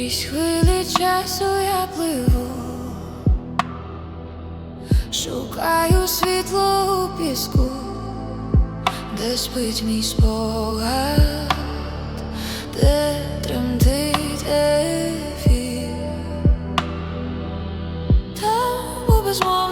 Крізь хвилі часу я пливу, шукаю світло у піску, де спить мій спогад, де тремтить ефір, там у безмові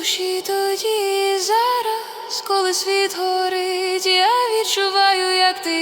душі тоді і зараз, коли світ горить, я відчуваю, як ти.